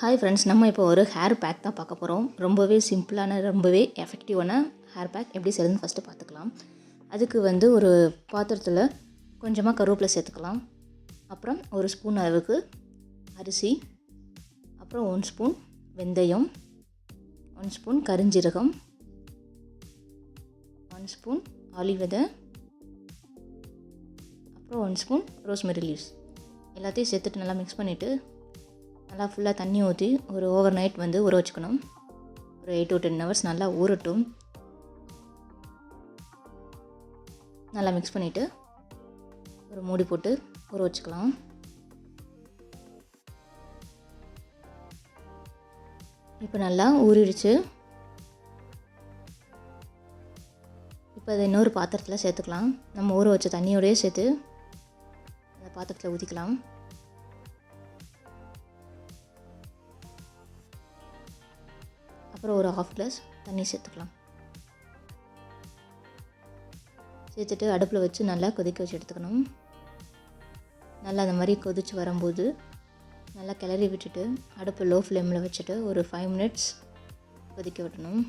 Hi friends நம்ம இப்போ ஒரு ஹேர் பேக் தான் பார்க்க போகிறோம் ரொம்பவே சிம்பிளான ரொம்பவே எஃபெக்டிவான ஹேர் பேக் எப்படி செய்யுதுன்னு ஃபஸ்ட்டு பார்த்துக்கலாம். அதுக்கு வந்து ஒரு பாத்திரத்தில் கொஞ்சமாக கருவேப்பிலை சேர்த்துக்கலாம். அப்புறம் ஒரு ஸ்பூன் அளவுக்கு அரிசி. அப்புறம் ஒன் ஸ்பூன் வெந்தயம். ஒன் ஸ்பூன் கரிஞ்சீரகம். ஒன் ஸ்பூன் ஆலிவ் விதை. அப்புறம் ஒன் ஸ்பூன் ரோஸ்மெரி லீவ்ஸ் எல்லாத்தையும் சேர்த்துட்டு நல்லா மிக்ஸ் பண்ணிவிட்டு நல்லா ஃபுல்லாக தண்ணி ஊற்றி ஒரு ஓவர் நைட் வந்து ஊற வச்சுக்கணும். ஒரு எயிட் டு டென் ஹவர்ஸ் நல்லா ஊறட்டும். நல்லா மிக்ஸ் பண்ணிவிட்டு ஒரு மூடி போட்டு ஊற வச்சுக்கலாம். இப்போ நல்லா ஊறிடுச்சு. இப்போ அதை இன்னொரு பாத்திரத்தில் சேர்த்துக்கலாம். நம்ம ஊற வச்ச தண்ணியோடய சேர்த்து அந்த பாத்திரத்தில் ஊற்றிக்கலாம் அப்புறம் ஒரு ஹாஃப் கிளாஸ் தண்ணி சேர்த்துக்கலாம். சேர்த்துட்டு அடுப்பில் வச்சு நல்லா கொதிக்க வச்சு எடுத்துக்கணும். நல்லா அந்த மாதிரி கொதித்து வரும்போது நல்லா கிளறி விட்டுட்டு அடுப்பு லோ ஃப்ளேமில் வச்சுட்டு ஒரு ஃபைவ் மினிட்ஸ் கொதிக்க விடணும்.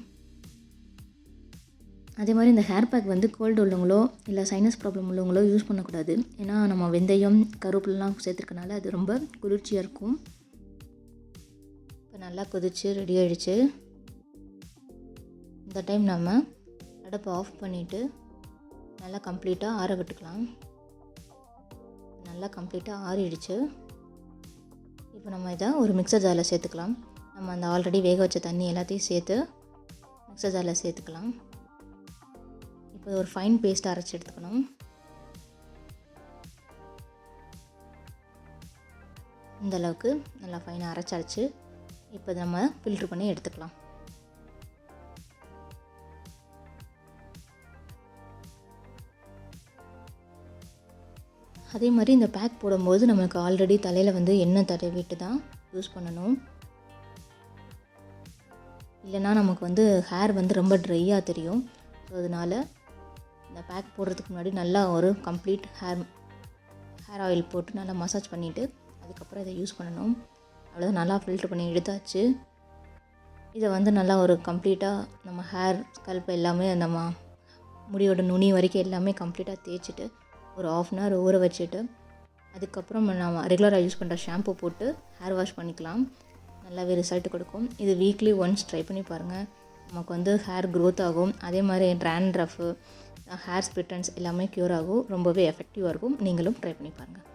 அதே மாதிரி இந்த ஹேர் பேக் வந்து கோல்டு உள்ளவங்களோ இல்லை சைனஸ் ப்ராப்ளம் உள்ளவங்களோ யூஸ் பண்ணக்கூடாது. ஏன்னா நம்ம வெந்தயம் கருவேப்பிலாம் சேர்த்துருக்கனால அது ரொம்ப குளிர்ச்சியாக இருக்கும். இப்போ நல்லா கொதித்து ரெடி ஆகிடுச்சு இந்த டைம் நம்ம அடுப்பை ஆஃப் பண்ணிவிட்டு நல்லா கம்ப்ளீட்டாக ஆற விட்டுக்கலாம். நல்லா கம்ப்ளீட்டாக ஆறிடுச்சு. இப்போ நம்ம இதை ஒரு மிக்சர் ஜாரில் சேர்த்துக்கலாம். நம்ம அந்த ஆல்ரெடி வேக வச்ச தண்ணி எல்லாத்தையும் சேர்த்து மிக்சர் ஜாரில் சேர்த்துக்கலாம். இப்போ ஒரு ஃபைன் பேஸ்ட் அரைச்சி எடுத்துக்கணும். இந்த அளவுக்கு நல்லா ஃபைனாக அரைச்சி அரைச்சி இப்போ நம்ம ஃபில்ட்ரு பண்ணி எடுத்துக்கலாம். அதே மாதிரி இந்த பேக் போடும்போது நம்மளுக்கு ஆல்ரெடி தலையில் வந்து எண்ணெய் தடவிட்டு தான் யூஸ் பண்ணணும். இல்லைன்னா நமக்கு வந்து ஹேர் வந்து ரொம்ப ட்ரையாக தெரியும். ஸோ அதனால் இந்த பேக் போடுறதுக்கு முன்னாடி நல்லா ஒரு கம்ப்ளீட் ஹேர் ஹேர் ஆயில் போட்டு நல்லா மசாஜ் பண்ணிவிட்டு அதுக்கப்புறம் இதை யூஸ் பண்ணணும். அவ்வளோதான் நல்லா ஃபில்ட்ரு பண்ணி எடுத்தாச்சு. இதை வந்து நல்லா ஒரு கம்ப்ளீட்டாக நம்ம ஹேர் ஸ்கல்ப் எல்லாமே நம்ம முடியோட நுனி வரைக்கும் எல்லாமே கம்ப்ளீட்டாக தேய்ச்சிட்டு ஒரு ஆஃப் அன் ஹவர் ஊற வச்சுட்டு அதுக்கப்புறம் நம்ம ரெகுலராக யூஸ் பண்ணுற ஷாம்பு போட்டு ஹேர் வாஷ் பண்ணிக்கலாம். நல்லாவே ரிசல்ட் கொடுக்கும். இது வீக்லி ஒன்ஸ் ட்ரை பண்ணி பாருங்கள் நமக்கு வந்து ஹேர் க்ரோத் ஆகும். அதே மாதிரி ட்ராண்ட்ரஃபு ஹேர் ஸ்பிட்டன்ஸ் எல்லாமே க்யூர் ஆகும். ரொம்பவே எஃபெக்டிவாக இருக்கும். நீங்களும் ட்ரை பண்ணி பாருங்கள்